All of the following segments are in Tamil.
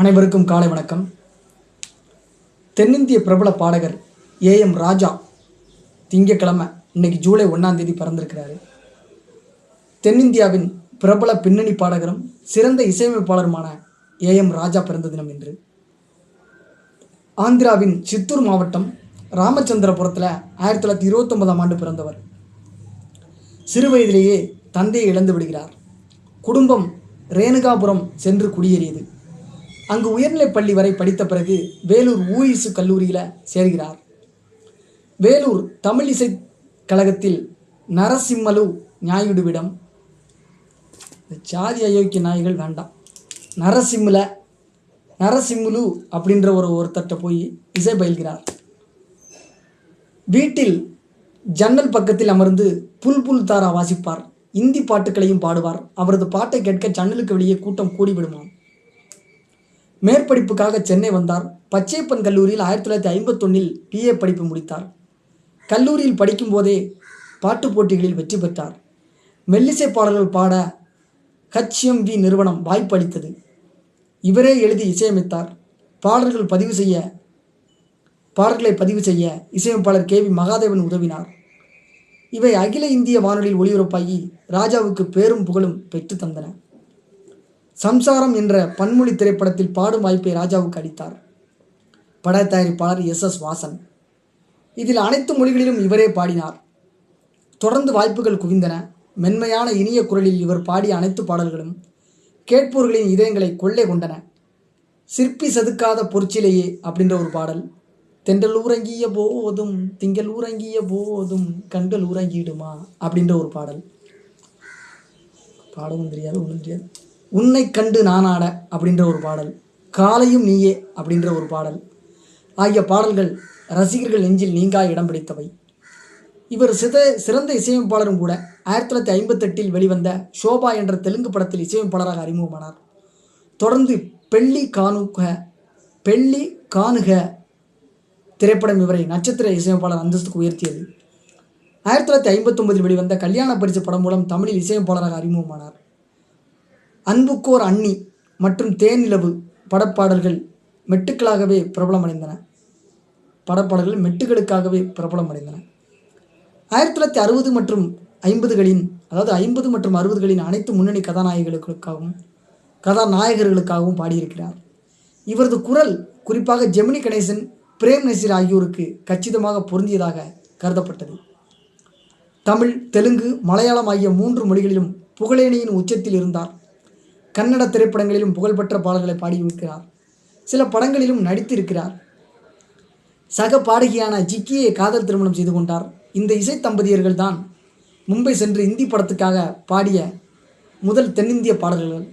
அனைவருக்கும் காலை வணக்கம். தென்னிந்திய பிரபல பாடகர் ஏஎம் ராஜா திங்கக்கிழமை இன்னைக்கு ஜூலை ஒன்றாம் தேதி பிறந்திருக்கிறாரு. தென்னிந்தியாவின் பிரபல பின்னணி பாடகரும் சிறந்த இசையமைப்பாளருமான ஏஎம் ராஜா பிறந்த தினம் என்று ஆந்திராவின் சித்தூர் மாவட்டம் ராமச்சந்திரபுரத்தில் ஆயிரத்தி தொள்ளாயிரத்தி இருபத்தொன்பதாம் ஆண்டு பிறந்தவர். சிறு வயதிலேயே தந்தையை இழந்து விடுகிறார். குடும்பம் ரேணுகாபுரம் சென்று குடியேறியது. அங்கு உயர்நிலைப் பள்ளி வரை படித்த பிறகு வேலூர் ஊயிசு கல்லூரியில் சேர்கிறார். வேலூர் தமிழ் இசை கழகத்தில் நரசிம்மலு ஞாயுடுவிடம். சாதி அயோக்கிய நாய்கள் வேண்டாம். நரசிம்மல நரசிம்முலு அப்படின்ற ஒரு ஒருத்தட்ட போய் இசை பயில்கிறார். வீட்டில் ஜன்னல் பக்கத்தில் அமர்ந்து புல் புல் தாரா வாசிப்பார். இந்தி பாட்டுகளையும் பாடுவார். அவரது பாட்டை கேட்க ஜன்னலுக்கு வெளியே கூட்டம் கூடிவிடுமாம். மேற்படிப்புக்காக சென்னை வந்தார். பச்சையப்பன் கல்லூரியில் ஆயிரத்தி தொள்ளாயிரத்தி ஐம்பத்தொன்னில் பிஏ படிப்பு முடித்தார். கல்லூரியில் படிக்கும்போதே பாட்டுப் போட்டிகளில் வெற்றி பெற்றார். மெல்லிசை பாடல்கள் பாட ஹச்எம் வி நிறுவனம் வாய்ப்பு அளித்தது. இவரே எழுதி இசையமைத்தார். பாடல்கள் பதிவு செய்ய பாடல்களை பதிவு செய்ய இசையமைப்பாளர் கே வி மகாதேவன் உதவினார். இவை அகில இந்திய வானொலியில் ஒளிபரப்பாகி ராஜாவுக்கு பேரும் புகழும் பெற்று தந்தன. சம்சாரம் என்ற பன்மொழி திரைப்படத்தில் பாடும் வாய்ப்பை ராஜாவுக்கு அளித்தார். பட தயாரிப்பாளர் எஸ் எஸ் வாசன். இதில் அனைத்து மொழிகளிலும் இவரே பாடினார். தொடர்ந்து வாய்ப்புகள் குவிந்தன. மென்மையான இனிய குரலில் இவர் பாடிய அனைத்து பாடல்களும் கேட்போர்களின் இதயங்களை கொள்ளை கொண்டன. சிற்பி செதுக்காத பொற்சிலையே அப்படின்ற ஒரு பாடல். தென்றல் ஊரங்கிய போதும் திங்கள் ஊரங்கிய போதும் கண்கள் ஊரங்கிடுமா அப்படின்ற ஒரு பாடல். பாடவும் தெரியாது ஒன்றும் தெரியாது. உன்னை கண்டு நானாட அப்படின்ற ஒரு பாடல் காலையும் நீயே அப்படின்ற ஒரு பாடல். ஆகிய பாடல்கள் ரசிகர்கள் நெஞ்சில் நீங்கா இடம் பிடித்தவை. இவர் சித சிறந்த இசையமைப்பாளரும் கூட ஆயிரத்தி தொள்ளாயிரத்தி ஐம்பத்தெட்டில் வெளிவந்த ஷோபா என்ற தெலுங்கு படத்தில் இசையமைப்பாளராக அறிமுகமானார். தொடர்ந்து பெள்ளி காணுக பெள்ளி காணுக திரைப்படம் இவரை நட்சத்திர இசையமைப்பாளர் அந்தஸ்துக்கு உயர்த்தியது. ஆயிரத்தி தொள்ளாயிரத்தி ஐம்பத்தொன்பதில் வெளிவந்த கல்யாண பரிசு படம் மூலம் தமிழில் இசையமைப்பாளராக அறிமுகமானார். அன்புக்கோர் அண்ணி மற்றும் தேனிலவு படப்பாடல்கள் மெட்டுக்களாகவே பிரபலமடைந்தன. படப்பாடல்கள் மெட்டுகளுக்காகவே பிரபலமடைந்தன. ஆயிரத்தி தொள்ளாயிரத்தி அறுபது மற்றும் ஐம்பதுகளின் அதாவது ஐம்பது மற்றும் அறுபதுகளின் அனைத்து முன்னணி கதாநாயகர்களுக்காகவும் கதாநாயகர்களுக்காகவும் பாடியிருக்கிறார். இவரது குரல் குறிப்பாக ஜெமினி கணேசன் பிரேம் நசீர் ஆகியோருக்கு கச்சிதமாக பொருந்தியதாக கருதப்பட்டது. தமிழ் தெலுங்கு மலையாளம் ஆகிய மூன்று மொழிகளிலும் புகழேனியின் உச்சத்தில் இருந்தார். கன்னட திரைப்படங்களிலும் புகழ்பெற்ற பாடல்களை பாடியிருக்கிறார். சில படங்களிலும் நடித்திருக்கிறார். சக பாடகியான ஜிக்கியை காதல் திருமணம் செய்து கொண்டார். இந்த இசை தம்பதியர்கள் தான் மும்பை சென்று இந்தி படத்துக்காக பாடிய முதல் தென்னிந்திய பாடல்கள்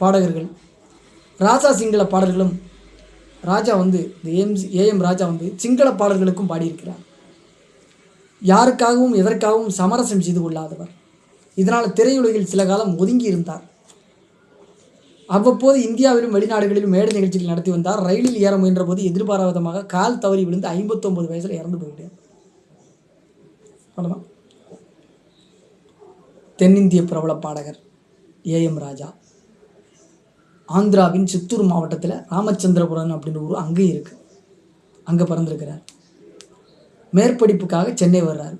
பாடகர்கள். ராஜா சிங்கள பாடல்களும் ராஜா வந்து இந்த ஏஎம் ஏஎம் ராஜா வந்து சிங்கள பாடல்களுக்கும் பாடியிருக்கிறார். யாருக்காகவும் எதற்காகவும் சமரசம் செய்து கொள்ளாதவர். இதனால் திரையுலகில் சில காலம் ஒதுங்கி இருந்தார். அவ்வப்போது இந்தியாவிலும் வெளிநாடுகளிலும் மேடை நிகழ்ச்சிகள் நடத்தி வந்தார். ரயிலில் ஏற முயன்ற போது எதிர்பாராத கால் தவறி விழுந்து ஐம்பத்தொம்பது வயசில் இறந்து போயிட்டார் அவ்வளோதான் தென்னிந்திய பிரபல பாடகர் ஏஎம் ராஜா ஆந்திராவின் சித்தூர் மாவட்டத்தில் ராமச்சந்திரபுரம் அப்படின்ற ஊர் அங்கேயும் இருக்குது அங்கே பிறந்திருக்கிறார். மேற்படிப்புக்காக சென்னை வர்றார்.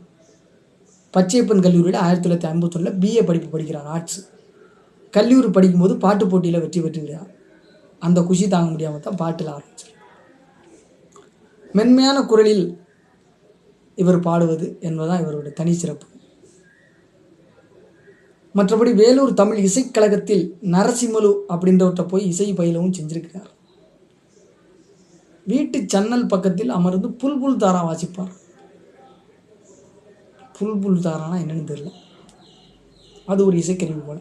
பச்சையப்பன் கல்லூரியில் ஆயிரத்தி தொள்ளாயிரத்தி ஐம்பத்தொன்னில் பிஏ படிப்பு படிக்கிறார் ஆர்ட்ஸ் கல்லூரி படிக்கும்போது பாட்டு போட்டியில் வெற்றி பெற்றுக்கிறார் அந்த குஷி தாங்க முடியாமல் தான் பாட்டில் ஆரம்பிச்சார் மென்மையான குரலில் இவர் பாடுவது என்பதுதான் இவருடைய தனிச்சிறப்பு மற்றபடி வேலூர் தமிழ் இசைக்கழகத்தில் நரசிம்மலு அப்படின்றவற்றை போய் இசை பயிலவும் செஞ்சிருக்கிறார். வீட்டு சன்னல் பக்கத்தில் அமர்ந்து புல் புல் தாரா வாசிப்பார். புல் புல் தாரானா என்னன்னு தெரியல. அது ஒரு இசைக்கருவி போல.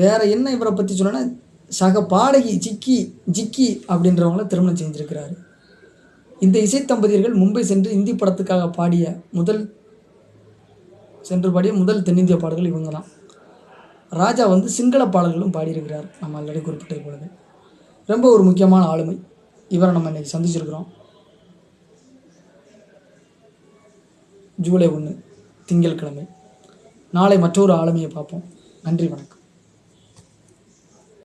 வேறு என்ன இவரை பற்றி சொல்லணும்னா சக பாடகி ஜிக்கி ஜிக்கி அப்படின்றவங்கள திருமணம் செஞ்சுருக்கிறாரு. இந்த இசை தம்பதியர்கள் மும்பை சென்று இந்தி படத்துக்காக பாடிய முதல் சென்று பாடிய முதல் தென்னிந்திய பாடல்கள் இவங்க தான் ராஜா வந்து சிங்கள பாடல்களும் பாடியிருக்கிறார். நம்ம ஆல்ரெடி குறிப்பிட்டிருக்கிறது ரொம்ப ஒரு முக்கியமான ஆளுமை. இவரை நம்ம இன்றைக்கி சந்திச்சிருக்கிறோம். ஜூலை ஒன்று திங்கட்கிழமை நாளை மற்றொரு ஆளுமையை பார்ப்போம். நன்றி வணக்கம்.